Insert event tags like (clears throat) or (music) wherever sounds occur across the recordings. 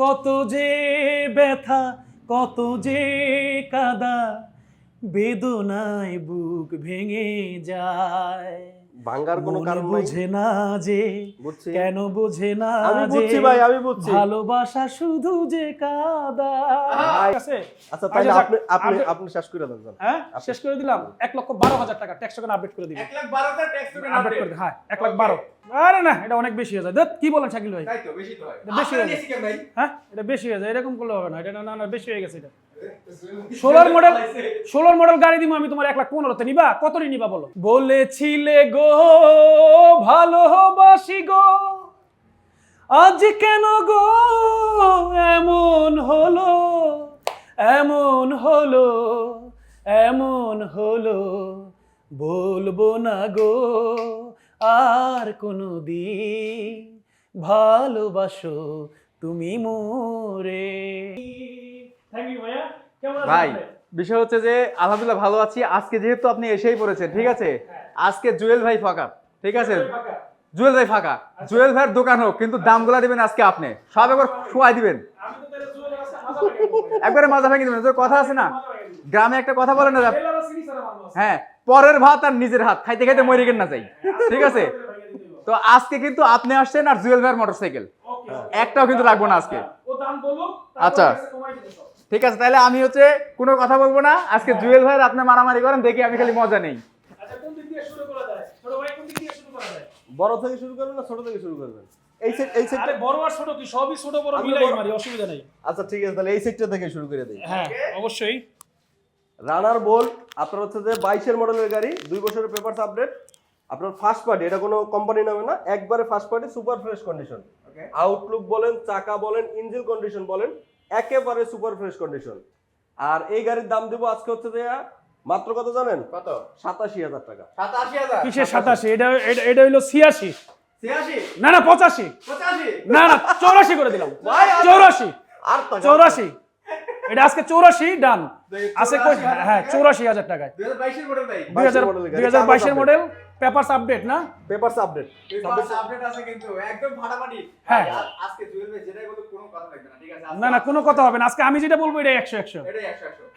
কত যে ব্যথা কত যে কাদা বেদনায় বুক ভেঙে যায়। ভাঙ্গার কোনো কারণ নাই। বুঝে না যে কেন বোঝে না আমি বুঝছি ভাই আমি বুঝছি। ভালোবাসা শুধু যে কাদা। আছে। আচ্ছা তাহলে আচ্ছা, আপনি আপনি আপনি- শেষ করে দেন হ্যাঁ শেষ করে দিলাম। এক লক্ষ বারো হাজার টাকা ট্যাক্স টোকেন আপডেট করে দিবেন। এক লাখ বারো হাজার ট্যাক্স টোকেন আপডেট করে হ্যাঁ এক লাখ বারো। আরে না এটা অনেক বেশি হয়ে যায়। দেখ কি বলেন শাকিল ভাই? তাই তো বেশি তো হয়। বেশি হয়ে ভাই? হ্যাঁ এটা বেশি হয়ে যায়। এরকম করলে হবে না এটা না না না বেশি হয়ে গেছে এটা। ষোলোর মডেল ষোলোর মডেল গাড়ি দিব আমি তোমার এক লাখ পনেরোতে। নিবা? কতটি নিবা বলো? বলেছিলে গো ভালোবাসি গো। আজ কেন গো? এমন হলো এমন হলো এমন হলো। বলব না গো, আর কোনো দিন ভালোবাসো তুমি মোরে। থ্যাংক ইউ ভাইয়া। কেমন ভাই বিষয় হচ্ছে যে আলহামদুলিল্লাহ ভালো আছি। আজকে যেহেতু আপনি এসেই পড়েছেন ঠিক আছে? আজকে জুয়েল ভাই ফাঁকা ঠিক আছে? জুয়েল ভাই ফাঁকা। জুয়েল ভাইয়ের দোকান হোক কিন্তু দামগুলা দিবেন আজকে আপনি। সব একবার শোয়াই দিবেন। একবারে মাজা ভেঙে দিবেন যে কথা আছে না। গ্রামে একটা কথা বলে না। হ্যাঁ পরের ভাত আর নিজের হাত খাইতে খাইতে মরে গেল না যাই ঠিক আছে? তো আজকে কিন্তু আপনি আসছেন আর জুয়েল ভাইয়ের মোটরসাইকেল। একটাও কিন্তু লাগবো না আজকে। আচ্ছা। ঠিক আছে তাহলে আমি হচ্ছে কোনো কথা বলব না। আজকে জুয়েল ভাইয়ের আপনি মারামারি করেন দেখি আমি খালি মজা নেই। আচ্ছা বড় থেকে শুরু করবেন না ছোট থেকে শুরু করবেন? এই সেট এই সেট আরে বড় আর ছোট কি? সবই ছোট বড় মিলাই মারি অসুবিধা নেই। আচ্ছা ঠিক আছে তাহলে এই সেটটা থেকে শুরু করে দিই। হ্যাঁ অবশ্যই। রানার বোল আপনার হচ্ছে যে বাইশের মডেলের গাড়ি দুই বছরের পেপারস আপডেট আপনার ফার্স্ট পার্টি এটা কোনো কোম্পানি নামে না একবারে first party super fresh condition outlook বলেন চাকা বলেন ইঞ্জিন কন্ডিশন বলেন একেবারে সুপার ফ্রেশ কন্ডিশন আর এই গাড়ির দাম দেবো আজকে হচ্ছে যে মাত্র কত জানেন? কত? সাতাশি হাজার টাকা। সাতাশি হাজার? কিসের সাতাশি? এটা এটা- হইল ছিয়াশি। ছিয়াশি? না না পঁচাশি। পঁচাশি? না না চৌরাশি করে দিলাম। আর- চৌরাশি। আর চৌরাশি। এটা আজকে চৌরাশি ডান। আছে হ্যাঁ চৌরাশি হাজার টাকায়। দুই হাজার বাইশের মডেল ভাই। দুই হাজার 22 মডেলের গাড়ি, দুই হাজার বাইশের কাগজ মডেল পেপারস আপডেট না? পেপারস আপডেট আপডেট আছে। কিন্তু একদম ফাটাফাটি। হ্যাঁ। আজকে জুয়েল যেটাই বলুক কোনো কথা লাগবে না ঠিক আছে? না না কোনো কথা হবে না। আজকে আমি যেটা বলব এটা একশো একশো।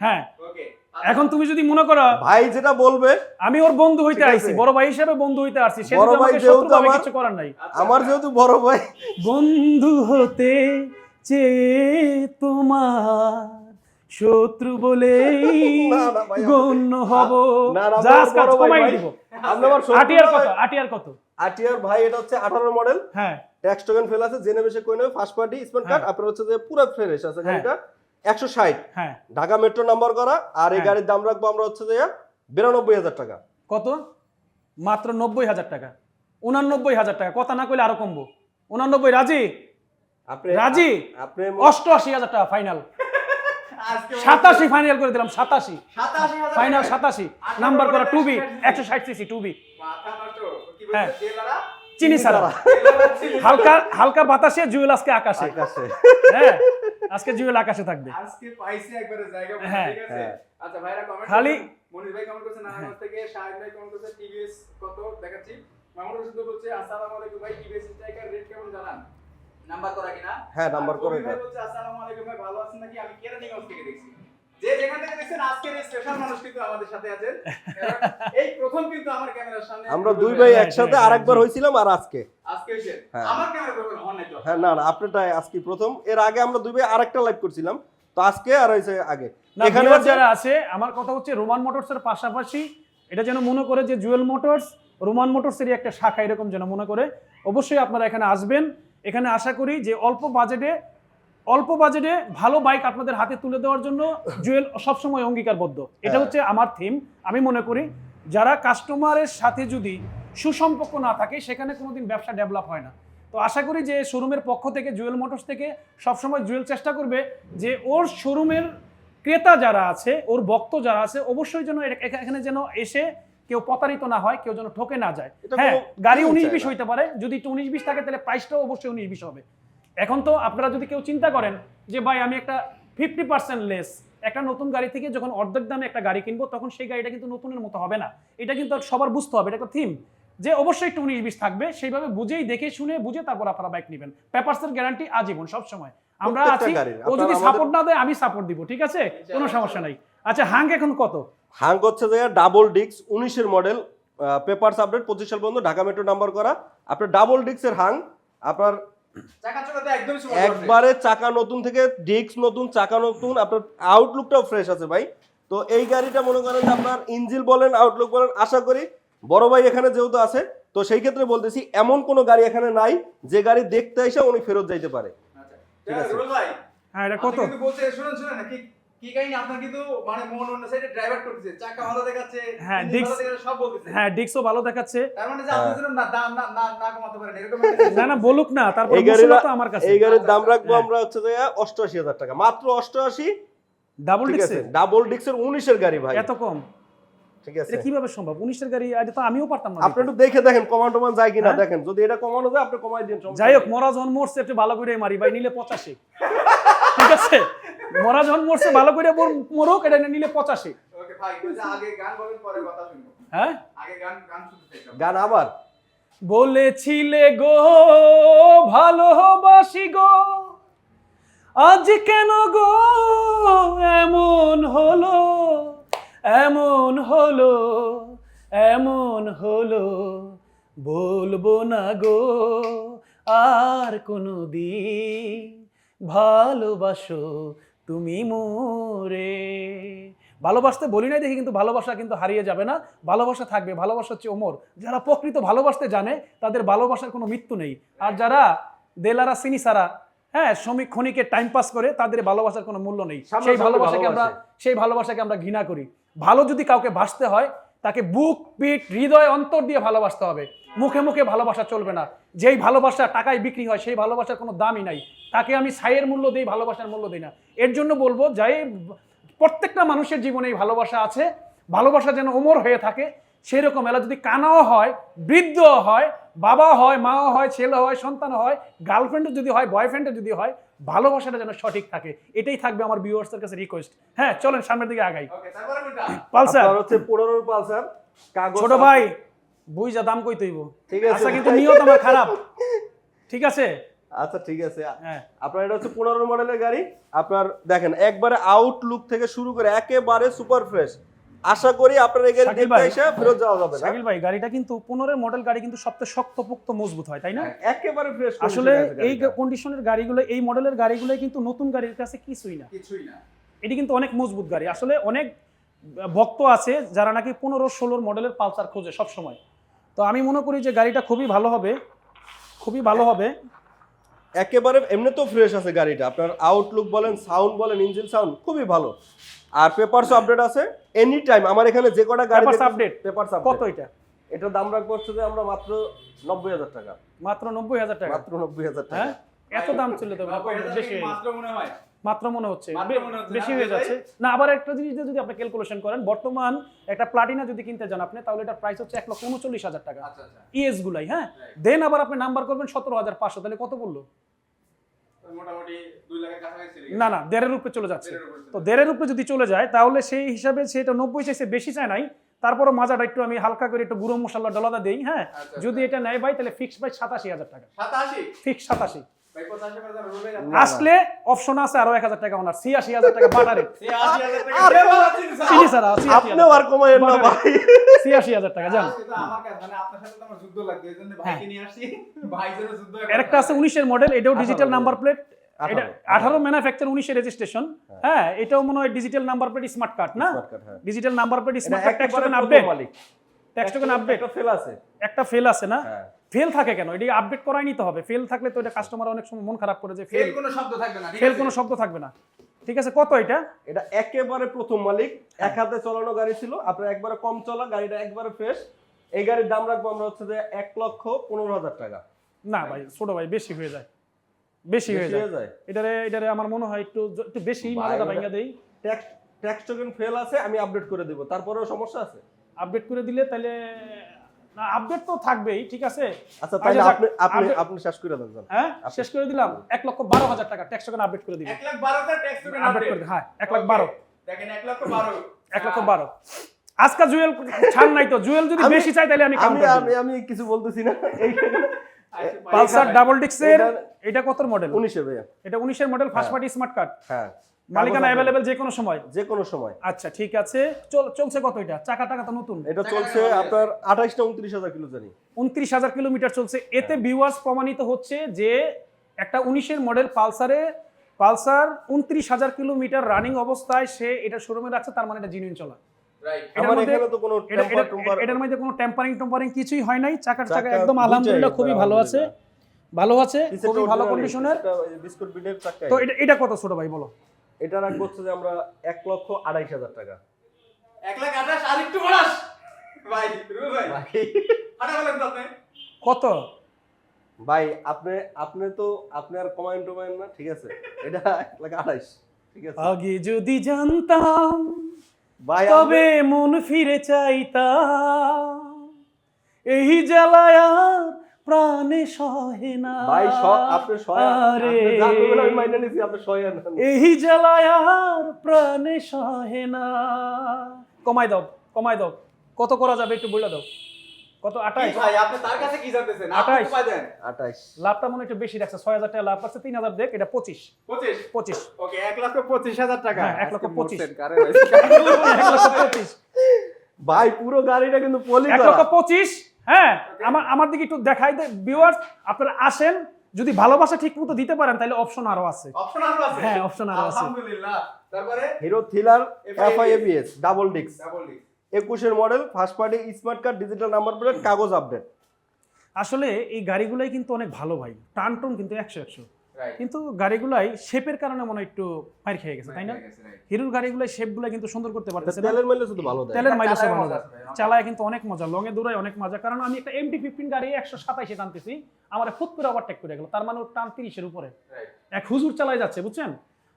হ্যাঁ। ওকে এখন তুমি যদি মনে করো ভাই যেটা বলবে আমি ওর বন্ধু হইতে আইছি। বড় ভাই হিসেবে বন্ধু হইতে আসছি। সে বড় যদি ভাই আমাকে যেহেতু শত্রু ভাবে কিছু করার নাই। আমার যেহেতু বড় ভাই। বন্ধু হতে চেয়ে তোমার শত্রু আমি- গণ্য হব। ভাই, কমাই দিব। আটিয়ার কত? আটিয়ার কত? আটিয়ার ভাই এটা হচ্ছে আঠারো মডেল হ্যাঁ। ট্যাক্স টোকেন ফেল আছে জেনে বেশি কই ফার্স্ট পার্টি স্পেন্ড কার্ড হ্যাঁ। আপনার হচ্ছে যে পুরো ফ্রেশ আছে হ্যাঁ। গাড়িটা একশো ষাট। হ্যাঁ। ঢাকা মেট্রো নাম্বার করা আর এই হ্যাঁ। গাড়ির দাম রাখব আমরা হচ্ছে যে বিরানব্বই হাজার টাকা। কত? মাত্র নব্বই হাজার টাকা। উনানব্বই হাজার টাকা। কথা না কইলে আরও কমবো। উনানব্বই রাজি? আপনি রাজি? আপনি অষ্টআশি হাজার টাকা ফাইনাল সাতাশি ফাইনাল করে দিলাম সাতাশি। ফাইনাল সাতাশি। নাম্বার করা টু বি একশো ষাট সিসি টু বি হ্যাঁ। চিনি সারা হালকা হালকা বাতাসে জুয়েল আজকে আকাশে। আকাশে। হ্যাঁ আজকে জুয়েল আকাশে থাকবে। আজকে পাইছে একবারে জায়গা হ্যাঁ, হ্যাঁ। আচ্ছা ভাইরা কমেন্ট খালি- মনির ভাই কমেন্ট করছে নারায়ণগঞ্জ থেকে শাহিদ ভাই কমেন্ট করছে টিভিএস কত দেখাচ্ছি? মামুন রশিদ বলছে আসসালামু আলাইকুম ভাই টিভিএস স্ট্রাইকার রেট কেমন জানান? নাম্বার করা কিনা হ্যাঁ, নাম্বার করা এটা। আসসালামু আলাইকুম ভাই ভালো আছেন নাকি? আমি কেরানীগঞ্জ থেকে দেখছি। যে যেখান থেকে দেখছেন আজকের এই স্পেশাল মানুষ কিন্তু আমাদের সাথে আছেন। (laughs) এই প্রথম কিন্তু আমার ক্যামেরার সামনে আমরা দুই ভাই একসাথে হ্যাঁ, আরেকবার। হয়েছিলাম আর আজকে। আজকে হ্যাঁ। আমার ক্যামেরা হ্যাঁ না না আপনারটাই আজকে প্রথম। এর আগে আমরা দুই ভাই আরেকটা লাইভ করছিলাম। তো আজকে আর হয়েছে আগে। এখানে যারা আছে আমার কথা হচ্ছে রোমান মোটরসের পাশাপাশি এটা যেন মনে করে যে জুয়েল মোটরস রোমান মোটরসেরই একটা শাখা এরকম যেন মনে করে। অবশ্যই আপনারা এখানে আসবেন। এখানে আশা করি যে অল্প বাজেটে অল্প বাজেটে ভালো বাইক আপনাদের হাতে তুলে দেওয়ার জন্য জুয়েল সবসময় অঙ্গীকারবদ্ধ এটা। হচ্ছে আমার থিম আমি মনে করি যারা কাস্টমারের সাথে যদি সুসম্পর্ক না থাকে, সেখানে কোনোদিন ব্যবসা ডেভেলপ হয় না তো আশা করি যে শোরুমের পক্ষ থেকে, জুয়েল মোটরস থেকে সবসময় জুয়েল চেষ্টা করবে যে ওর শোরুমের ক্রেতা যারা আছে, ওর ভক্ত যারা আছে, অবশ্যই যেন এখানে যেন এসে কেউ প্রতারিত না হয় কেউ যেন ঠকে না যায়। এটা হ্যাঁ গাড়ি উনিশ বিশ হইতে পারে যদি একটু উনিশ বিশ থাকে তাহলে প্রাইসটাও অবশ্যই উনিশ বিশ হবে। এখন তো আপনারা যদি কেউ চিন্তা করেন যে ভাই আমি একটা ফিফটি পার্সেন্ট লেস একটা নতুন গাড়ি থেকে যখন অর্ধেক দামে একটা গাড়ি কিনবো তখন সেই গাড়িটা কিন্তু নতুনের মতো হবে না। এটা কিন্তু সবার বুঝতে হবে এটা একটা থিম যে অবশ্যই একটু উনিশ বিশ থাকবে সেইভাবে বুঝেই দেখে শুনে বুঝে তারপর আপনারা বাইক নেবেন। পেপারসের গ্যারান্টি আজীবন সবসময়। আমরা আছি ও যদি সাপোর্ট না দেয় আমি সাপোর্ট দিব ঠিক আছে? কোনো সমস্যা নাই। আচ্ছা হাঙ্ক এখন কত? হাঙ্ক হচ্ছে যে ডাবল ডিক্স উনিশের মডেল পেপারস আপডেট পঁচিশ সাল পর্যন্ত ঢাকা মেট্রো নাম্বার করা। আপনার ডাবল ডিক্সের হাং আপনার একবারে চাকা নতুন থেকে ডিক্স নতুন চাকা নতুন আপনার আউটলুকটাও ফ্রেশ আছে ভাই। তো এই গাড়িটা মনে করেন যে আপনার ইঞ্জিল বলেন আউটলুক বলেন আশা করি বড় ভাই এখানে যেহেতু আছে তো সেই ক্ষেত্রে বলতেছি এমন কোনো গাড়ি এখানে নাই যে গাড়ি দেখতে এসে উনি ফেরত যাইতে পারে। আচ্ছা। ঠিক আছে। ভাই হ্যাঁ এটা কত? বলছে শুনুন শুনুন কি কি কাহিনী? আপনার কিন্তু মানে মন অন্য সাইডে ড্রাইভার করতেছে। চাকা ভালো দেখাচ্ছে হ্যাঁ, engine ডিস্ক- ভালো দেখাচ্ছে, সব বলতেছে। হ্যাঁ ডিক্সও ভালো দেখাচ্ছে। তার মানে যে আপনি হ্যাঁ। যেন না দাম না না না কমাতে পারেন এরকম (laughs) না না বলুক না তারপর এই তো আমার কাছে। এই গাড়ির দাম রাখব হ্যাঁ। আমরা হচ্ছে যে অষ্টআশি হাজার টাকা। মাত্র অষ্টআশি? ডাবল ঠিক ডাবল ডিক্সের উনিশের গাড়ি ভাই। এত কম? ঠিক আছে। কীভাবে সম্ভব? উনিশের গাড়ি এটা তো আমিও পারতাম না আপনি। একটু দেখে দেখেন কমান টমান যায় কিনা হ্যাঁ? দেখেন। যদি এটা কমানো যায় আপনি কমাই দিন যাই হোক। মরা যখন মরছে একটু ভালো করে মারি ভাই নিলে পঁচাশি। (laughs) ঠিক আছে? মরা যখন মরছে ভালো করে মর- মরুক এটা নিলে পঁচাশি। ওকে ভাই কইছে আগে গান বলেন পরে কথা শুনব। হ্যাঁ? আগে গান গান শুনতে চাই সব। গান আবার। বলেছিলে গো ভালোবাসি গো। আজ কেন গো এমন হলো এমন হলো এমন হলো বলব না গো। আর কোনো দিন ভালোবাসো তুমি মোরে। ভালোবাসতে বলি নাই দেখি কিন্তু ভালোবাসা কিন্তু হারিয়ে যাবে না। ভালোবাসা থাকবে ভালোবাসা হচ্ছে ওমর। যারা প্রকৃত ভালোবাসতে জানে তাদের ভালোবাসার কোনো মৃত্যু নেই। আর যারা দেলারা সিনি সারা হ্যাঁ শ্রমিক খনিকে টাইম পাস করে তাদের ভালোবাসার কোনো মূল্য নেই। সেই ভালোবাসাকে আমরা সেই ভালোবাসাকে আমরা ঘৃণা করি। ভালো যদি কাউকে ভাসতে হয় তাকে বুক, পিঠ, হৃদয়, অন্তর দিয়ে ভালোবাসতে হবে। মুখে মুখে ভালোবাসা চলবে না। যেই ভালোবাসা টাকায় বিক্রি হয়, সেই ভালোবাসার কোনো দামই নাই। তাকে আমি ছাইয়ের মূল্য দিই, ভালোবাসার মূল্য দিই না। এর জন্য বলব, যাই প্রত্যেকটা মানুষের জীবনে এই ভালোবাসা আছে। ভালোবাসা যেন ওমর হয়ে থাকে, সেরকম। এলা যদি কানাও হয় বৃদ্ধ হয় বাবা হয়, মাও হয় ছেলে হয় সন্তান হয়, গার্লফ্রেন্ডও যদি হয়, বয়ফ্রেন্ডও যদি হয় ভালোবাসাটা যেন সঠিক থাকে। এটাই থাকবে আমার ভিউয়ার্সের কাছে রিকোয়েস্ট হ্যাঁ চলেন সামনের দিকে আগাই। ওকে তারপরে কোনটা? পালসার আপনার হচ্ছে পনেরোর পালসার ছোট ভাই বুঝা দাম কই তৈব? ঠিক আছে। আচ্ছা কিন্তু নিয়ত আমার খারাপ। ঠিক আছে? আচ্ছা ঠিক আছে। হ্যাঁ। আপনার এটা হচ্ছে পনেরো মডেলের গাড়ি। আপনার দেখেন একবারে আউটলুক থেকে শুরু করে একেবারে সুপার ফ্রেশ আশা করি আপনার গাড়ি দেখতে। এসে ফেরত যাওয়া যাবে শাকিল ভাই গাড়িটা কিন্তু পনেরো মডেল গাড়ি কিন্তু সবচেয়ে শক্তপোক্ত মজবুত হয় তাই না? একেবারে ফ্রেশ আসলে এই কন্ডিশনের গাড়িগুলো এই মডেলের গাড়িগুলো কিন্তু নতুন গাড়ির কাছে কিছুই না। কিছুই না। এটি কিন্তু অনেক মজবুত গাড়ি। আসলে অনেক ভক্ত আছে যারা নাকি পনেরো ষোলোর মডেলের পালসার খোঁজে সব সময় তো আমি মনে করি যে গাড়িটা খুবই ভালো হবে খুবই ভালো হবে। একেবারে এমনি তো ফ্রেশ আছে গাড়িটা। আপনার আউটলুক বলেন সাউন্ড বলেন ইঞ্জিন সাউন্ড খুবই ভালো। আর পেপারস আপডেট আছে এনি টাইম আমার এখানে যে কটা গাড়ি Papers update? পেপারস আপডেট কত আপডেট এটা? এটার দাম রাখব হচ্ছে যে আমরা মাত্র নব্বই হাজার টাকা। মাত্র নব্বই হাজার টাকা? মাত্র নব্বই হাজার টাকা। হ্যাঁ? এত দাম নব্বই হাজার বেশি মাত্র মনে হয়। মাত্র মনে হচ্ছে। বেশি হয়ে যাচ্ছে। না আবার একটা জিনিস যদি আপনি ক্যালকুলেশন করেন বর্তমান একটা প্লাটিনা যদি কিনতে যান আপনি তাহলে এটার প্রাইস হচ্ছে এক লক্ষ উনচল্লিশ হাজার টাকা। আচ্ছা আচ্ছা। ইএস গুলাই হ্যাঁ? দেন আবার আপনি নাম্বার করবেন সতেরো হাজার পাঁচশো। তাহলে কত বলল তো মোটামুটি দুই লাখের কাছাকাছি চলে গেছে। না না দেড়ের উপরে চলে যাচ্ছে। তো দেড়ের উপরে যদি চলে যায় তাহলে সেই হিসাবে সেটা নব্বই চাইছে বেশি চায় নাই। তারপরও মাজাটা একটু আমি হালকা করে একটু গুঁড়ো মশলা ডলাদা দেই হ্যাঁ? আচ্ছা, যদি আচ্ছা। এটা নেয় ভাই তাহলে ফিক্স ভাই সাতাশি হাজার টাকা। ফিক্স সাতাশি। আসলে অপশন আছে আরও এক হাজার টাকা ওনার ছিয়াশি হাজার টাকা বাটারে। ছিয়াশি আপনিও আর কমাইয়েন না ভাই। ছিয়াশি হাজার টাকা তো আমার কাছে মানে আপনার সাথে তো আমার যুদ্ধ লাগবে এই জন্য হ্যাঁ। যেন একটা আছে উনিশের মডেল এটাও ডিজিটাল নাম্বার প্লেট আঠারো। ম্যানুফ্যাকচার উনিশের রেজিস্ট্রেশন হ্যাঁ। এটাও মনে হয় digital number plate smart card না? হ্যাঁ। Digital number plate smart card tax token update. Tax token update একটা ফেল আছে। একটা ফেল আছে না? হ্যাঁ। ফেল থাকে কেন? এটি আপডেট করাই নিতে হবে। ফেল থাকলে তো এটা কাস্টমার অনেক সময় মন খারাপ করে যে ফেল ফেল কোনো শব্দ থাকবে না ফেল কোনো শব্দ থাকবে না। ঠিক আছে কত এটা? এটা একেবারে প্রথম মালিক। হ্যাঁ। এক হাতে চালানো গাড়ি ছিল আপনার একবারে কম চলা গাড়িটা একবারে ফ্রেশ এই গাড়ির দাম রাখব আমরা হচ্ছে যে এক লক্ষ পনেরো হাজার টাকা। না ভাই ছোট ভাই বেশি হয়ে যায়। বেশি হয়ে যায়। এটারে এটারে আমার মনে হয় একটু একটু বেশি ভাই, ভাঙা দেই। ট্যাক্স ট্যাক্স টোকেন ফেল আছে আমি আপডেট করে দেবো। তারপরেও সমস্যা আছে? আপডেট করে দিলে তাহলে না আপডেট তো থাকবেই ঠিক আছে? আচ্ছা তাহলে আপনি আপনি আপনি শেষ করে দেন হ্যাঁ শেষ করে দিলাম। এক লক্ষ বারো হাজার টাকা ট্যাক্স টোকেন আপডেট করে দিবেন এক লাখ বারোটা ট্যাক্স টোকেন আপডেট করে হ্যাঁ এক লাখ বারো। দেখেন এক লক্ষ বারো। এক লক্ষ বারো। আজকা জুয়েল ছাড় নাই তো। জুয়েল যদি বেশি চাই তাহলে আমি আমি আমি আমি কিছু বলতেছি না। এইখানে পালসার ডাবল ডিক্সের এটা- এটা কত মডেল উনিশে ভাইয়া। এটা উনিশের মডেল ফার্স্ট হ্যাঁ। পার্টি স্মার্ট কার্ড হ্যাঁ। মালিকানা অ্যাভেলেবেল যে কোনো সময়? যে কোনো সময়। আচ্ছা ঠিক আছে। চল চলছে কত এটা? চাকা টাকা তো নতুন। এটা চলছে আপনার আঠাইশটা উনত্রিশ হাজার কিলো জানি। উনত্রিশ হাজার কিলোমিটার চলছে। হ্যাঁ। এতে ভিউয়ার্স প্রমাণিত হচ্ছে যে একটা উনিশের মডেল পালসারে পালসার উনত্রিশ হাজার কিলোমিটার রানিং অবস্থায় সে এটা শোরুমে রাখছে তার মানে এটা জিনুইন চলা। আমার এখানে তো কোনো টেম্পার এটার মধ্যে কোনো টেম্পারিং টেম্পারিং কিছুই হয় নাই। চাকার চাকা একদম আলহামদুলিল্লাহ খুবই ভালো আছে। ভালো আছে খুবই ভালো কন্ডিশনের বিস্কুট চাকা তো এটা এটা কত ছোট ভাই বলো? এটা রাখব হচ্ছে যে আমরা এক লক্ষ আড়াইশ হাজার টাকা। এক লাখ আঠাশ আর একটু বাড়াস ভাই ভাই। হাঁটা বলেন তো আপনি। কত? ভাই আপনি আপনি তো আপনি আর কমাইন টমাইন না ঠিক আছে? এটা এক লাখ আড়াইশ ঠিক আছে? আগে যদি জানতাম তবে মন ফিরে চাইতা এই জ্বালায় প্রাণে সহে না। ভাই আপনি আরে আমি মাইনে নিছি আপনি এই জ্বালায় প্রাণে সহে না। কমাই দাও কমাই দাও। কত করা যাবে একটু বলে দাও। কত কি আঠাইশ ভাই আপনি তার কাছে কি জানতেছেন? আপনি আঠাইশ। উপায় দেন। আঠাইশ লাভটা মনে হয় একটু বেশি রাখছে ছয় হাজার টাকা লাভ পাচ্ছে তিন হাজার দেখ এটা পঁচিশ। পঁচিশ? পঁচিশ। ওকে এক লক্ষ পঁচিশ হাজার টাকা। হ্যাঁ, এক লক্ষ আজকে পঁচিশ। লক্ষ ভাই পুরো গাড়িটা কিন্তু পলি এক লক্ষ পঁচিশ হ্যাঁ আমার আমার দিকে একটু দেখাই দে ভিউয়ার্স আপনারা আসেন যদি ভালোবাসা ঠিক মতো দিতে পারেন তাহলে অপশন আরও আছে। অপশন আরও আছে? হ্যাঁ, অপশন আরও আছে। আলহামদুলিল্লাহ। তারপরে? Hero Thriller FIABS FI ABS double ডিক্স ডাবল ডিস্ক একুশের model first party smart card digital number plate কাগজ আপডেট আসলে এই গাড়িগুলাই কিন্তু অনেক ভালো ভাই টান টন কিন্তু একশো একশো। কিন্তু গাড়িগুলাই শেপের কারণে মনে হয় একটু মার খেয়ে গেছে তাই না? হিরোর গাড়িগুলাই শেপগুলো কিন্তু সুন্দর করতে পারতেছে তেলের মাইলেজ তো ভালো দেয়। তেলের মাইলেজ ভালো ভাই। চালায় কিন্তু অনেক মজা লঙে দূরায় অনেক মজা। কারণ আমি একটা এমটি ফিফটিন গাড়ি একশো সাতাইশে টানতেছি আমার ফুট করে ওভারটেক করে গেল তার মানে ওর টান তিরিশের উপরে। রাইট এক হুজুর চালায় যাচ্ছে বুঝছেন?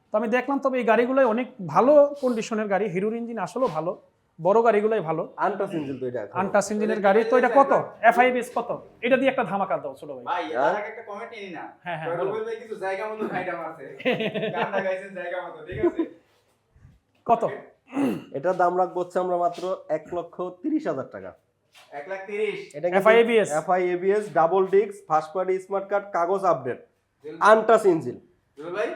তো আমি দেখলাম তবে এই গাড়িগুলোই অনেক ভালো কন্ডিশনের গাড়ি হিরোর ইঞ্জিন আসলেও ভালো। বড় গাড়িগুলোই ভালো। আনটাস ইঞ্জিন তো এটা। আনটাস ইঞ্জিনের গাড়ি তো এটা কত? এফআইবিএস কত? এটা দিয়ে একটা ধামাকা দাও ছোট ভাই। ভাই এর আগে একটা কমেন্ট নিই না হ্যাঁ, হ্যাঁ, বলো। ভাই কিছু জায়গা মতো (laughs) গানটা গাইছেন জায়গা মতো ঠিক আছে? কত? এটার দাম রাখব হচ্ছে আমরা মাত্র এক লক্ষ তিরিশ হাজার টাকা। এক লাখ তিরিশ। এটা FIABS এফআই এবিএস ডাবল ডিক্স ফার্স্ট পার্টি স্মার্ট কার্ড কাগজ আপডেট আনটাস ইঞ্জিন। ভাই?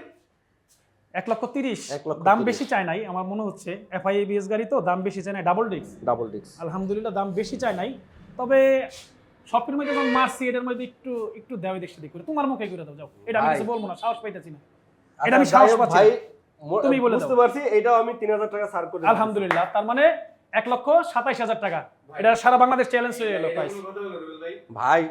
এক লক্ষ তিরিশ। এক লক্ষ দাম বেশি চায় নাই আমার মনে হচ্ছে এফআইবিএস গাড়ি তো দাম বেশি চায় নাই ডাবল ডিস্ক ডাবল ডিক্স আলহামদুলিল্লাহ দাম বেশি চায় নাই। তবে শপের মধ্যে যখন মারছি এটার মধ্যে একটু একটু দেওয়া দেখছি দিক করে। তোমার মুখে করে দাও যাও। এটা আমি কিছু বলব না সাহস পাইতেছি না। আচ্ছা, এটা আমি সাহস পাচ্ছি ভাই তুমি বলে বুঝতে পারছি এটাও আমি তিন হাজার টাকা সার করে আলহামদুলিল্লাহ তার মানে এক লক্ষ সাতাইশ হাজার টাকা। এটা সারা বাংলাদেশ চ্যালেঞ্জ হয়ে গেল প্রাইস ভাই।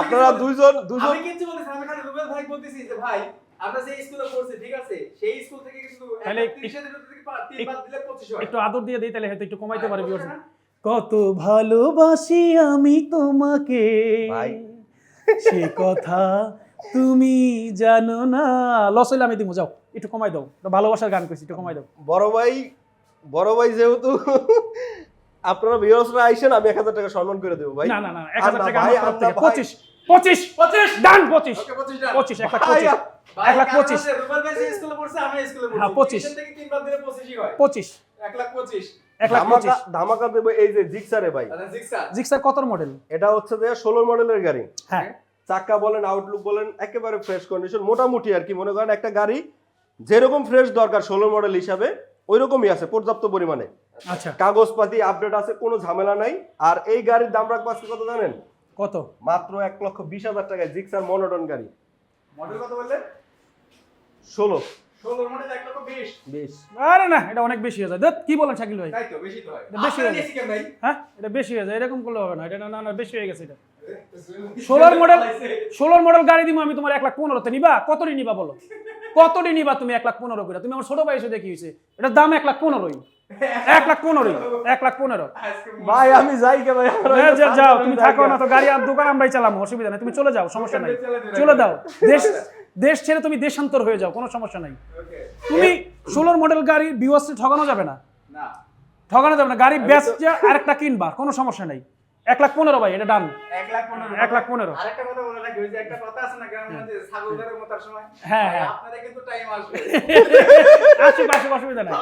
আপনারা দুইজন দুইজন আমি কিছু বলেছি আমি খালি রুবেল ভাই বলতেছি যে ভাই আমরা সেই স্কুলে পড়ছি ঠিক আছে? সেই স্কুল থেকে কিন্তু তাহলে এক লাখ তিরিশ হাজার থেকে পা- তিন বাদ দিলে পঁচিশ হয়। একটু আদর দিয়ে দিই তাহলে হয়তো একটু কমাইতে পারবি কত ভালোবাসি আমি তোমাকে। সে কথা তুমি জানো না। লস হইলে আমি দিব যাও। একটু কমাই দাও। ভালোবাসার গান কইছি একটু কমাই দাও। বড় ভাই বড় ভাই যেহেতু আপনারা ভিউয়ার্সরা আইসেন আমি এক হাজার টাকা সম্মান করে দেবো ভাই। না না না এক আর হাজার না টাকা ভাই, আমার তরফ থেকে। ভাই। পঁচিশ। পঁচিশ? পঁচিশ ডান পঁচিশ। পঁচিশ ডান। পঁচিশ এক লাখ পঁচিশ। এক লাখ পঁচিশ। হ্যাঁ, পঁচিশ। হয়। পঁচিশ। এক লাখ পঁচিশ। ধামাকা দেবো এই যে জিক্সারে ভাই। আচ্ছা জিক্সার কত মডেল এটা হচ্ছে যে ষোলো মডেলের গাড়ি। হ্যাঁ। চাকা বলেন আউটলুক বলেন একেবারে ফ্রেশ কন্ডিশন মোটামুটি আর কি মনে করেন একটা গাড়ি যেরকম ফ্রেশ দরকার ষোলো মডেল হিসাবে ওই রকমই আছে পর্যাপ্ত পরিমাণে। আচ্ছা। কাগজপাতি আপডেট আছে কোনো ঝামেলা নাই। আর এই গাড়ির দাম রাখব আজকে কত জানেন? কত? মাত্র এক লক্ষ বিশ হাজার টাকায় জিক্সার মনোটন গাড়ি। মডেল কত বললেন ষোলো। আরে না এটা অনেক বেশি হয়ে যায়। কি বলেন শাকিল ভাই? বেশি তো হয়। এটা বেশি আপনারা হয়ে নিয়েছি হ্যাঁ এটা বেশি হয়ে যায়। এরকম করলে হবে না। এটা না না না বেশি হয়ে গেছে এটা। ষোলোর (laughs) মডেল ষোলোর মডেল গাড়ি দিব আমি তোমার এক লাখ পনেরোতে। নিবা? কতটি নিবা বলো? কতটি নিবা তুমি এক লাখ পনেরো করে? তুমি আমার ছোট ভাই এসে দেখি হয়েছে। এটার দাম এক লাখ পনেরোই। এক লাখ পনেরোই এক লাখ পনেরো। ভাই আমি যাই কে ভাই যাও তুমি থাকো না তো গাড়ি আর দোকান আমরাই চালাবো অসুবিধা নেই তুমি চলে যাও সমস্যা নাই। চলে যাও। দাও। দেশ দেশ ছেড়ে তুমি দেশান্তর হয়ে যাও কোনো সমস্যা নাই। তুমি ষোলোর মডেল গাড়ি বিওয়াসে ঠকানো যাবে না? না। ঠকানো যাবে না গাড়ি বেচছে আরেকটা কিনবা কোনো সমস্যা নাই। এক লাখ পনেরো ভাই এটা ডান। এক লাখ পনেরো। এক লাখ পনেরো। আরেকটা কথা বলে রাখি ওই যে একটা কথা আছে না গ্রামের মধ্যে ছাগল ধরে মোতার সময়? হ্যাঁ, হ্যাঁ। আপনাদের কিন্তু টাইম আসবে। (laughs) আসুক আসুক অসুবিধা নাই।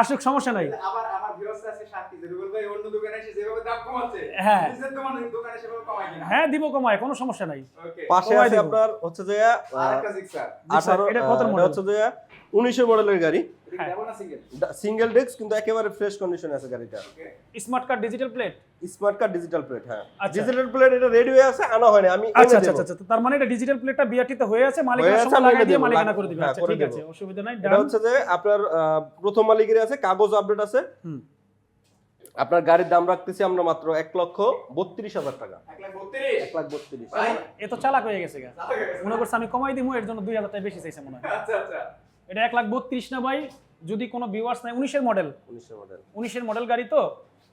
আসুক সমস্যা নাই। আবার আমার বিরস্ত আছে শান্তি রুবেল ভাই অন্য দোকানে এসে যেভাবে দাম কমাচ্ছে হ্যাঁ। নিজের দোকানে দোকানে সেভাবে কমায় কিনা? হ্যাঁ দিব কমায় কোনো সমস্যা নাই। পাশে আছে আপনার হচ্ছে যে আরেকটা জিক্সার আঠারো এটা কত এটা হচ্ছে যে উনিশের মডেলের গাড়ি। সিঙ্গেল সিঙ্গেল ডেস্ক কিন্তু একেবারে ফ্রেশ কন্ডিশনে আছে গাড়িটা। Smart card digital plate smart card digital plate হ্যাঁ। আচ্ছা। ডিজিটাল প্লেট এটা রেডি হয়ে আছে আনা হয়নি আমি আচ্ছা আচ্ছা আচ্ছা আচ্ছা, তার মানে এটা ডিজিটাল প্লেটটা বিআরটিতে হয়ে আছে মালিকানা হয়ে আমি লাগাই দিয়ে মালিকানা করে দিবেন হ্যাঁ, আচ্ছা ঠিক আছে অসুবিধা নাই এটা হচ্ছে যে আপনার আহ, প্রথম মালিকের আছে কাগজ আপডেট আছে। হুম। আপনার গাড়ির দাম রাখতেছি আমরা মাত্র এক লক্ষ বত্রিশ হাজার টাকা। এক লাখ বত্রিশ? এক লাখ বত্রিশ। ভাই এ তো চালাক হয়ে গেছে। মনে করছে আমি কমাই দিমু এর জন্য দুই হাজার টাকা বেশি চাইছে মনে হয়। আচ্ছা আচ্ছা। এটা এক লাখ বত্রিশ না ভাই? যদি কোনো ভিউয়ার্স নাই উনিশের মডেল উনিশের মডেল উনিশের মডেল গাড়ি তো।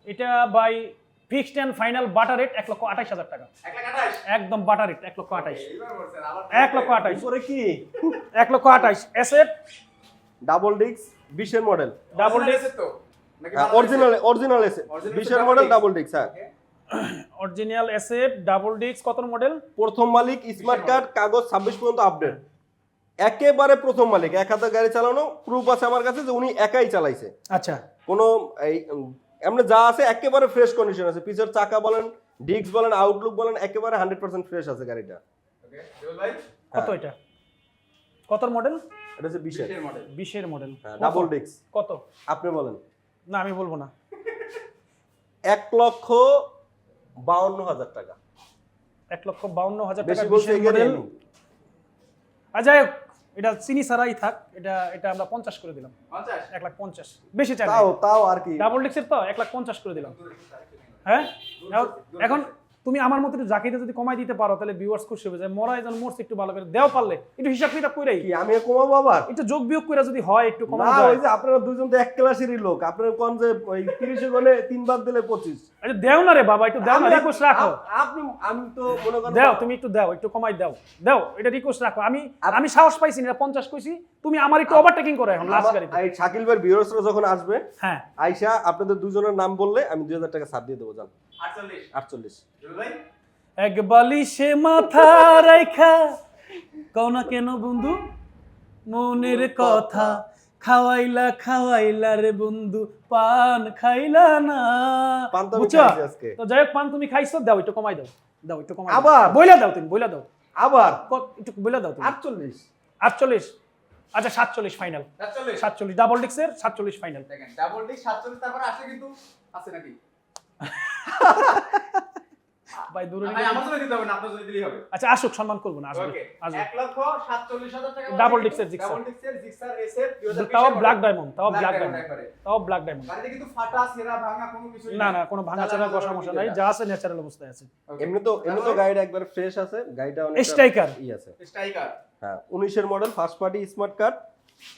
এটা by fixed and final butter rate এক লক্ষ আঠাইশ হাজার টাকা। একদম বাটার রেট এক লক্ষ আঠাইশ। এক লক্ষ আঠাইশ। উপরে কি? এক লক্ষ আঠাইশ। এসেট ডাবল ডিস্ক বিশের মডেল ডাবল ডিস্ক তো? অরিজিনাল অরিজিনাল এসে Original বিশের মডেল ডাবল ডিস্ক হ্যাঁ। অরিজিনাল এসেট ডাবল ডিস্ক কত মডেল প্রথম মালিক স্মার্ট কার্ড কাগজ ছাব্বিশ পর্যন্ত আপডেট একেবারে প্রথম মালিক এক হাতে গাড়ি চালানো প্রুফ আছে আমার কাছে যে উনি একাই চালাইছে। আচ্ছা। কোনো এই এমনি যা আছে একেবারে ফ্রেশ কন্ডিশন আছে। পিছের চাকা বলেন ডিস্ক বলেন আউটলুক বলেন একেবারে হান্ড্রেড পার্সেন্ট ফ্রেশ আছে গাড়িটা। ভাই? কত এটা? কত মডেল এটা হচ্ছে বিশের। মডেল বিশের মডেল ডাবল ডিস্ক কত? আপনি বলেন। না আমি বলব না। এক লক্ষ বাউন্ন হাজার টাকা। এক লক্ষ বাউন্ন হাজার টাকা বেশি বলছে বিশের মডেল আমি। এটা চিনি ছাড়াই থাক এটা এটা আমরা পঞ্চাশ করে দিলাম। এক লাখ পঞ্চাশ। বেশি চাই তাও তাও আর কি। ডাবল ডিক্সের তো এক লাখ পঞ্চাশ করে দিলাম। হ্যাঁ? এখন তুমি আমার মতো একটু জাকিতে যদি কমাই দিতে পারো তাহলে ভিউয়ার্স খুশি হবে যে মরা একজন মরছে একটু ভালো করে দেও পারলে। একটু হিসাব কিতাব করে কি আমি কমাবো আবার? একটু যোগ বিয়োগ করে যদি হয় একটু না কমানো যায়। ওই যে আপনারা দুইজন তো এক ক্লাসেরই লোক। আপনার কোন যে ওই তিরিশে গলে তিন ভাগ দিলে পঁচিশ। আচ্ছা দেও না রে বাবা একটু দেও না রিকোয়েস্ট রাখো। আপ- আপনি আমি তো মনে করেন দাও তুমি একটু দাও একটু কমাই দাও। দাও এটা রিকোয়েস্ট রাখো। আমি আমি সাহস পাইছি না পঞ্চাশ কইছি তুমি আমার একটু ওভারটেকিং করো এখন লাস্ট গাড়িতে। এই শাকিল ভাই ভিউয়ার্সরা যখন আসবে হ্যাঁ। আইসা আপনাদের দুজনের নাম বললে আমি দুই হাজার টাকা ছাড় দিয়ে দেবো জান আটচল্লিশ। আটচল্লিশ। রুবেল ভাই? এক বালিশে মাথা রেখা কও না কেন বন্ধু? মনের কথা খাওয়াইলা খাওয়াইলা রে বন্ধু পান খাইলা না। পান তো খাইছি আজকে। তো যাই হোক পান তুমি খাইছো দাও একটু কমাই দাও দাও একটু কমাই আবার? বইলা দাও তুমি বইলা দাও। আবার? একটু বইলা দাও তুমি। আটচল্লিশ। আটচল্লিশ। আচ্ছা সাতচল্লিশ ফাইনাল সাতচল্লিশ? ডাবল ডিক্সের সাতচল্লিশ ফাইনাল দেখেন ডাবল ডিক্স সাতচল্লিশ তারপরে আসে কিন্তু আছে নাকি? (laughs) ভাই দূরে ভাই আমার জন্য দিতে হবে না আপনার জন্য দিলেই হবে। আচ্ছা আসুক সম্মান করব না আসবে আসবে। এক লক্ষ সাতচল্লিশ হাজার টাকা disc এর Gixxer। ডাবল ডিক্সের জিক্সার এসএফ তাও ব্ল্যাক ডায়মন্ড তাও ব্ল্যাক ডায়মন্ড তাও ব্ল্যাক ডায়মন্ড গাড়িতে কিন্তু ফাটা সেরা ভাঙা কোনো কিছু না না কোনো ভাঙা চারা বসা মশা নাই যা আছে ন্যাচারাল অবস্থায় আছে। এমনি তো এমনি তো গাড়িটা একবার ফ্রেশ আছে গাড়িটা অনেক Striker। ই আছে। স্ট্রাইকার হ্যাঁ উনিশের model first party smart card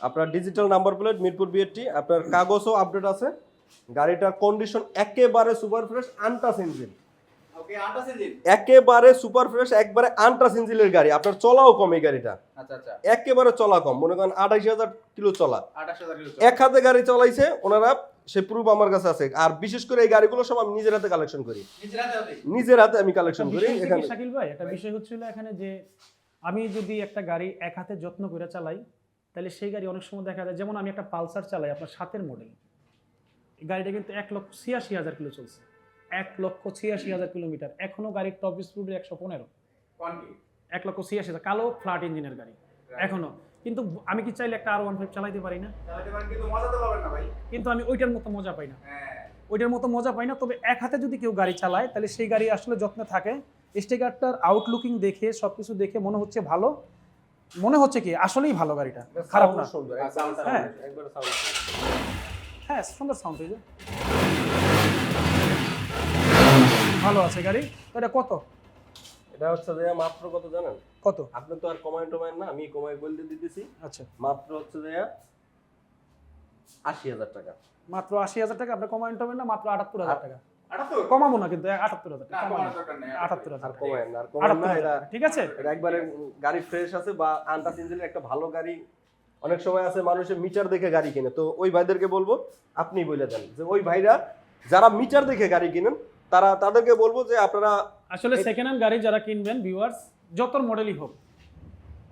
আপনার ডিজিটাল নাম্বার প্লেট মিরপুর বিএটি আপনার কাগজও আপডেট আছে। গাড়িটার কন্ডিশন একেবারে সুপার ফ্রেশ আনটাস ইঞ্জিন একেবারে সুপার ফ্রেশ একবারে ইঞ্জিনের গাড়ি। আপনার চলাও কম এই গাড়িটা। আচ্ছা আচ্ছা। একেবারে চলা কম। মনে করেন আঠাশ হাজার কিলো চলা। এক হাতে গাড়ি চালাইছে ওনারা সে প্রুফ আমার কাছে আছে। আর বিশেষ করে এই গাড়িগুলো সব আমি নিজের হাতে কালেকশন করি। নিজের হাতে আমি কালেকশন করি এখানে। শাকিল ভাই? একটা বিষয় হচ্ছিল এখানে যে আমি যদি একটা গাড়ি এক হাতে যত্ন করে চালাই তাহলে সেই গাড়ি অনেক সময় দেখা যায় যেমন আমি একটা পালসার চালাই আপনার সাতের মডেল গাড়িটা কিন্তু এক লক্ষ ছিয়াশি হাজার কিলো চলছে। এক লক্ষ ছিয়াশি হাজার কিলোমিটার। এখনও গাড়ির টপ স্পিড একশো পনেরো। এক লক্ষ ছিয়াশি হাজার। কালো ফ্ল্যাট ইঞ্জিনের গাড়ি। এখনও। কিন্তু আমি কি চাইলে একটা আর ওয়ান ফাইভ চালাইতে পারি না? কিন্তু মজা তো পাবেন না ভাই। কিন্তু আমি ওইটার মতো মজা পাই না। হ্যাঁ। ওইটার মতো মজা পাই না তবে এক হাতে যদি কেউ গাড়ি চালায় তাহলে সেই গাড়ি আসলে যত্নে থাকে। স্টিকারটার আউটলুকিং দেখে সবকিছু দেখে মনে হচ্ছে ভালো। মনে হচ্ছে কি আসলেই ভালো গাড়িটা। খারাপ না। সুন্দর, হ্যাঁ। sound সুন্দর। হ্যাঁ সুন্দর সাউন্ড হয়েছে। ভালো আছে গাড়ি? তো এটা কত? এটা হচ্ছে যে মাত্র কত জানেন? কত? আপনি তো আর কমাই টমায় না আমি কমাই বলতে দিতেছি। আচ্ছা। মাত্র হচ্ছে যে আশি হাজার টাকা। মাত্র আশি হাজার টাকা? আপনি কমাইন টমেন না মাত্র আটাত্তর হাজার টাকা? কমাবো না কিন্তু আটাত্তর হাজার না টাকা কমানোর দরকার নেই আটাত্তর। হাজার আর টাকা। কমায় না আর কমায় আটাত্তর না হাজার এটা টাকা, ঠিক আছে? একবারে গাড়ি ফ্রেশ আছে বা আন্টাস ইঞ্জিনের একটা ভালো গাড়ি। অনেক সময় আছে মানুষের মিটার দেখে গাড়ি কিনে। তো ওই ভাইদেরকে বলব আপনি বলে দেন। যে ওই ভাইরা যারা মিটার দেখে গাড়ি কিনেন তারা তাদেরকে বলব যে আপনারা আসলে সেকেন্ড হ্যান্ড গাড়ি যারা কিনবেন ভিউয়ার্স যত মডেলই হোক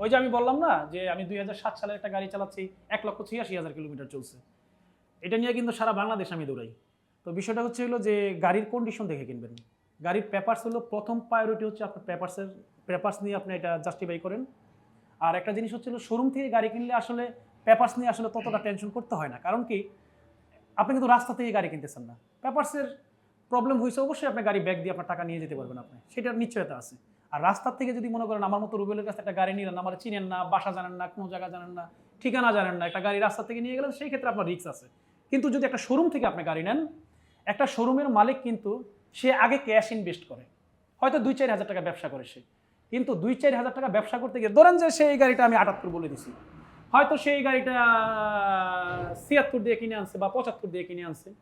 ওই যে আমি বললাম না যে আমি দুই সালের একটা গাড়ি চালাচ্ছি এক লক্ষ ছিয়াশি হাজার কিলোমিটার চলছে। এটা নিয়ে কিন্তু সারা বাংলাদেশ আমি দৌড়াই। তো বিষয়টা হচ্ছে হলো যে গাড়ির কন্ডিশন দেখে কিনবেন। গাড়ির পেপার্স হলো প্রথম প্রায়োরিটি হচ্ছে আপনার পেপার্সের পেপার্স নিয়ে আপনি এটা জাস্টিফাই করেন। আর একটা জিনিস হচ্ছে হলো শোরুম থেকে গাড়ি কিনলে আসলে পেপার্স নিয়ে আসলে ততটা (clears throat) টেনশন করতে হয় না। কারণ কি আপনি কিন্তু রাস্তা থেকে গাড়ি কিনতেছেন না। পেপারসের প্রবলেম হয়েছে, অবশ্যই আপনি গাড়ি ব্যাগ দিয়ে আপনার টাকা নিয়ে যেতে পারবেন আপনি। সেটার নিশ্চয়তা আছে। আর রাস্তার থেকে যদি মনে করেন আমার মতো রুবেলের কাছে একটা গাড়ি নিলেন, আমার চিনেন না, বাসা জানেন না, কোনো জায়গা জানেন না, ঠিকানা জানেন না, একটা গাড়ি রাস্তা থেকে নিয়ে গেলেন, সেই ক্ষেত্রে আপনার রিস্ক আছে। কিন্তু যদি একটা শোরুম থেকে আপনি গাড়ি নেন, একটা শোরুমের মালিক কিন্তু সে আগে ক্যাশ ইনভেস্ট করে। হয়তো দুই চার হাজার টাকা ব্যবসা করে সে। কিন্তু দুই চার হাজার টাকা ব্যবসা করতে গিয়ে ধরেন যে সেই গাড়িটা আমি আটাত্তর বলে দিছি। হয়তো সেই গাড়িটা, ছিয়াত্তর দিয়ে কিনে আনছে বা পঁচাত্তর দিয়ে কিনে আনছে।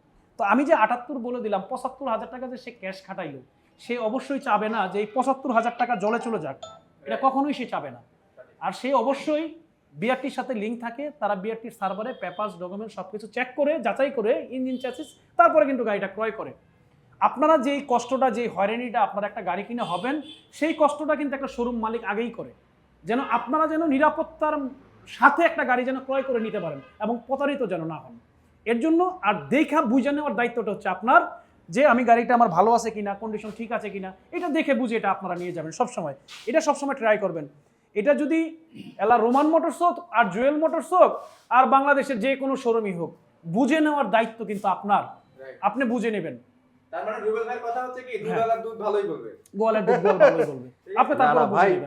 তো আমি যে আটাত্তর বলে দিলাম, পঁচাত্তর হাজার টাকা যে সে ক্যাশ খাটাইলো, সে অবশ্যই চাবে না যে এই পঁচাত্তর হাজার টাকা জলে চলে যাক। এটা কখনোই সে চাবে না। আর সে অবশ্যই বিআরটির সাথে লিঙ্ক থাকে, তারা বিআরটির সার্ভারে পেপার্স ডকুমেন্ট সব কিছু চেক করে, যাচাই করে ইঞ্জিন চ্যাসিস তারপরে কিন্তু গাড়িটা ক্রয় করে। আপনারা যেই কষ্টটা, যেই হয়রানিটা আপনারা একটা গাড়ি কিনে হবেন, সেই কষ্টটা কিন্তু একটা শোরুম মালিক আগেই করে। যেন আপনারা যেন নিরাপত্তার সাথে একটা গাড়ি যেন ক্রয় করে নিতে পারেন এবং প্রতারিত যেন না হন। এর জন্য আর দেখা বুঝে নেওয়ার দায়িত্বটা হচ্ছে আপনার যে আমি গাড়িটা আমার ভালো আছে কিনা কন্ডিশন ঠিক আছে কিনা এটা দেখে বুঝে এটা আপনারা নিয়ে যাবেন সবসময়। এটা সবসময় ট্রাই করবেন। এটা যদি এলা রোমান মোটরস হোক আর জুয়েল মোটরস হোক আর বাংলাদেশের যে কোনো শোরুমই হোক বুঝে নেওয়ার দায়িত্ব কিন্তু আপনার। আপনি বুঝে (laughs) নেবেন।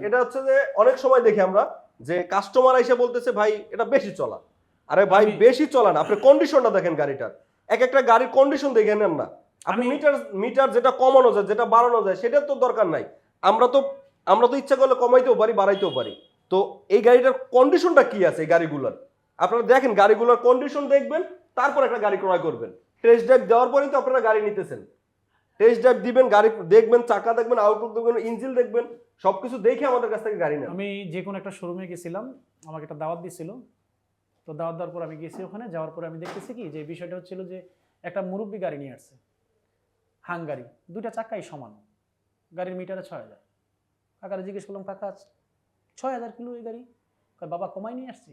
এটা হচ্ছে যে অনেক সময় দেখি আমরা যে কাস্টমার এসে বলতেছে ভাই এটা বেশি চলা। আরে ভাই বেশি চলা না আপনি কন্ডিশনটা দেখেন গাড়িটার। এক একটা গাড়ির কন্ডিশন দেখে নেন না। আপনি মিটার মিটার যেটা কমানো যায় যেটা বাড়ানো যায় সেটার তো দরকার নাই। আমরা তো আমরা তো ইচ্ছা করলে কমাইতেও পারি বাড়াইতেও পারি। তো এই গাড়িটার কন্ডিশনটা কি আছে এই গাড়িগুলোর? আপনারা দেখেন গাড়িগুলোর কন্ডিশন দেখবেন তারপর একটা গাড়ি ক্রয় করবেন। টেস্ট ড্রাইভ দেওয়ার পরেই তো আপনারা গাড়ি নিতেছেন। টেস্ট ড্রাইভ দিবেন গাড়ি দেখবেন চাকা দেখবেন আউটলুক দেখবেন ইঞ্জিন দেখবেন সবকিছু দেখে আমাদের কাছ থেকে গাড়ি নেন। আমি যে কোনো একটা শোরুমে গেছিলাম আমাকে একটা দাওয়াত দিছিল। তো দাওয়াত দেওয়ার পর আমি গেছি ওখানে যাওয়ার পরে আমি দেখতেছি কি যে বিষয়টা হচ্ছিল যে একটা মুরব্বী গাড়ি নিয়ে আসছে হাঙ্গারি দুইটা চাকাই সমান গাড়ির মিটারে ছয় হাজার। কাকারে জিজ্ঞেস করলাম কাকা ছয় হাজার কিলো এই গাড়ি? কয়, বাবা কমাই নিয়ে আসছি।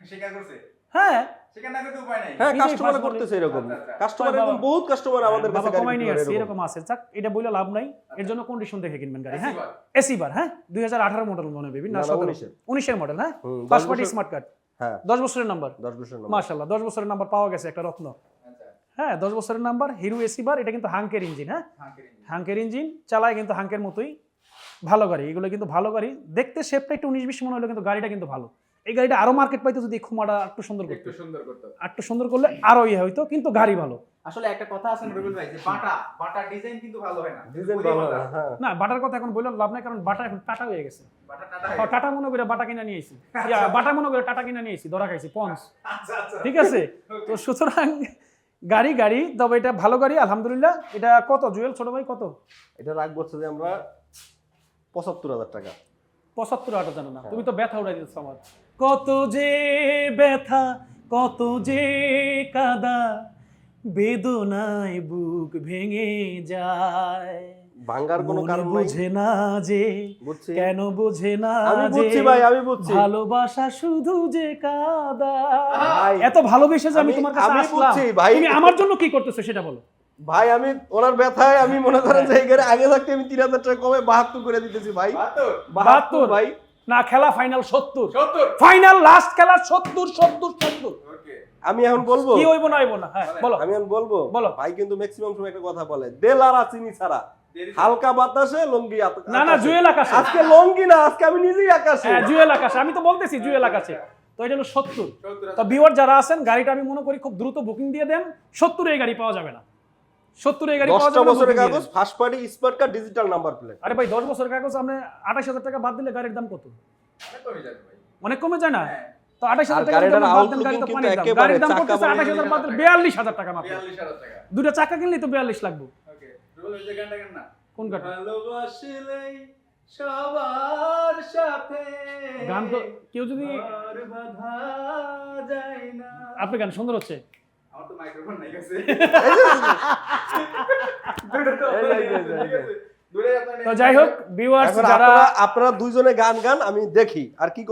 স্বীকার করছে? হ্যাঁ। স্বীকার না করতে উপায় নাই। হ্যাঁ কাস্টমার করতেছে এরকম। আচ্ছা, আচ্ছা। কাস্টমার এরকম বহুত কাস্টমার আমাদের কাছে কমাই নিয়ে বিক্রি এরকম। আছে। যাক এটা বলে লাভ নাই। এর জন্য কন্ডিশন দেখে কিনবেন গাড়ি হ্যাঁ। এসি বার হ্যাঁ দুই হাজার আঠারো মডেল মনে বেবি না না, না, 19 উনিশের মডেল হ্যাঁ। স্মার্ট কার্ড হ্যাঁ। দশ বছরের নাম্বার দশ বছরের মাশাল্লাহ দশ বছরের নাম্বার পাওয়া গেছে একটা রত্ন। আচ্ছা। হ্যাঁ দশ বছরের নাম্বার হিরো এসি বার এটা কিন্তু হাঙ্কের ইঞ্জিন হ্যাঁ? হাঙ্কের ইঞ্জিন চালায় কিন্তু হাঙ্কের মতোই। ভালো গাড়ি এগুলো কিন্তু ভালো গাড়ি। দেখতে শেপটা একটু উনিশ বিশ মনে হলো কিন্তু গাড়িটা কিন্তু ভালো। এই গাড়িটা আরও মার্কেট পাইতো যদি খুমাটা একটু সুন্দর করতো। সুন্দর করতো। একটু সুন্দর করলে আরও ইয়ে হইতো কিন্তু গাড়ি ভালো। আসলে একটা কথা আছে না ভাই যে বাটা বাটার ডিজাইন কিন্তু ভালো হয় না। ডিজাইন ভালো না, হ্যাঁ না বাটার কথা এখন বললাম লাভ নাই কারণ বাটা এখন টাটা হয়ে গেছে। বাটা টাটা আর টাটা মনে করে বাটা কিনা নিয়েছি বাটা মনে করে টাটা কিনা নিয়েছি ধরা খাইছি পন্স। আচ্ছা আচ্ছা। ঠিক আছে? তো সুতরাং গাড়ি গাড়ি তবে এটা ভালো গাড়ি আলহামদুলিল্লাহ। এটা কত জুয়েল ছোট ভাই কত? এটা রাখব যে আমরা পঁচাত্তর হাজার টাকা। পঁচাত্তর আটা জানো না? তুমি তো ব্যথা উড়াই দিচ্ছ আমার। কত যে ব্যথা কত যে কাদা বেদনায় বুক ভেঙে যায়। ভাঙ্গার কোনো কারণ নাই। বুঝে না যে কেন বোঝে না আমি যে বুঝছি ভাই আমি বুঝছি। ভালোবাসা শুধু যে কাদা। এত ভালোবেসে যে আমি তোমার কাছে আমি বুঝছি, ভাই। তুমি আমার জন্য কি করতেছো সেটা বলো। ভাই আমি ওনার ব্যথায় আমি মনে করেন যে এই আগে থাকতে আমি তিন হাজার টাকা কমে বাহাত্তর করে দিতেছি ভাই। বাহাত্তর? ভাই। না খেলা ফাইনাল সত্তর। সত্তর? ফাইনাল লাস্ট খেলা সত্তর সত্তর সত্তর। আমি এখন বলব? কি হইব না হইব না। হ্যাঁ বলো। আমি এখন বলব? বলো। ভাই কিন্তু ম্যাক্সিমাম সময় একটা কথা বলে। দেলারা চিনি ছাড়া। হালকা বাতাসে লঙ্গি না না জুয়েল আকাশে। আজকে লঙ্গি না আজকে আমি নিজেই আকাশে। হ্যাঁ জুয়েল আকাশে। আমি তো বলতেছি জুয়েল আকাশে। তো এটা হলো সত্তর। তো বিওয়ার যারা আছেন গাড়িটা আমি মনে করি খুব দ্রুত বুকিং দিয়ে দেন। সত্তর এই গাড়ি পাওয়া যাবে না। সত্তর এই গাড়ি পাওয়া যাবে বছরের কাগজ first party smart card digital number plate আরে ভাই দশ বছরের কাগজ আপনি আঠাশ হাজার টাকা বাদ দিলে গাড়ির দাম কত? কমে অনেক কমে যায় না? হ্যাঁ। তো আঠাশ হাজার গাড়ির দাম। আঠাশ হাজার বিয়াল্লিশ হাজার টাকা মাত্র। দুটা চাকা কিনলেই তো বিয়াল্লিশ লাগবে। কোন গানটা? সবার সাথে গান তো কেউ যদি ঘর বাঁধা যায় না। আপনি গান সুন্দর হচ্ছে। আমার তো মাইক্রোফোন নাই (laughs) যাই হোক ভিউয়ার্স এখন যারা আপনারা আপনারা দুইজনে গান গান আমি দেখি। আর কি